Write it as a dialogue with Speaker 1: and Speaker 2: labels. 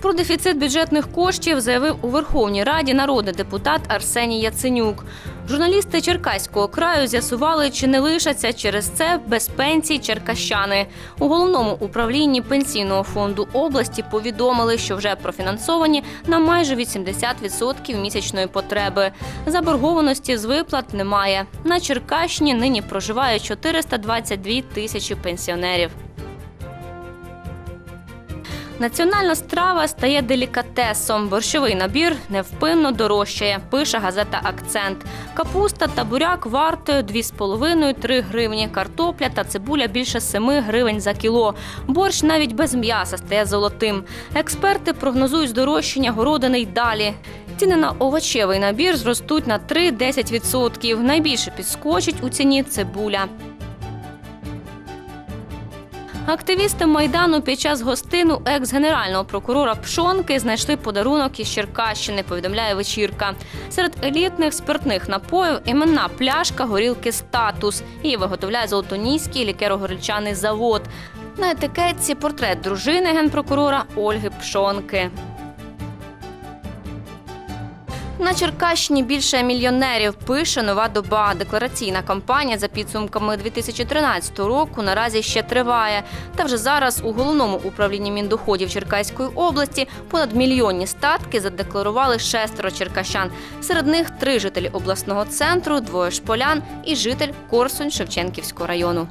Speaker 1: Про дефіцит бюджетних коштів заявив у Верховній Раді народний депутат Арсеній Яценюк. Журналісти Черкаського краю з'ясували, чи не лишаться через це без пенсій черкащани. У головному управлінні пенсійного фонду області повідомили, що вже профінансовані на майже 80% місячної потреби. Заборгованості з виплат немає. На Черкащині нині проживає 422 тисячі пенсіонерів. Національна страва стає делікатесом. Борщовий набір невпинно дорожчає, пише газета Акцент. Капуста та буряк вартою 2,5-3 гривні. Картопля та цибуля більше 7 гривень за кіло. Борщ навіть без м'яса стає золотим. Експерти прогнозують здорожчання городини й далі. Ціни на овочевий набір зростуть на 3-10%. Найбільше підскочить у ціні цибуля. Активісти майдану під час гостину екс-генерального прокурора Пшонки знайшли подарунок із Черкащини. Повідомляє вечірка. Серед елітних спиртних напоїв іменна пляшка горілки статус. Її виготовляє Золотоніський лікеро-горільчаний завод. На етикетці портрет дружини генпрокурора Ольги Пшонки. На Черкащині більше мільйонерів пише нова доба. Деклараційна кампанія за підсумками 2013 року наразі ще триває. Та вже зараз у головному управлінні міндоходів Черкаської області понад мільйонні статки задекларували шестеро черкащан. Серед них три жителі обласного центру, двоє шполян і житель Корсунь Шевченківського району.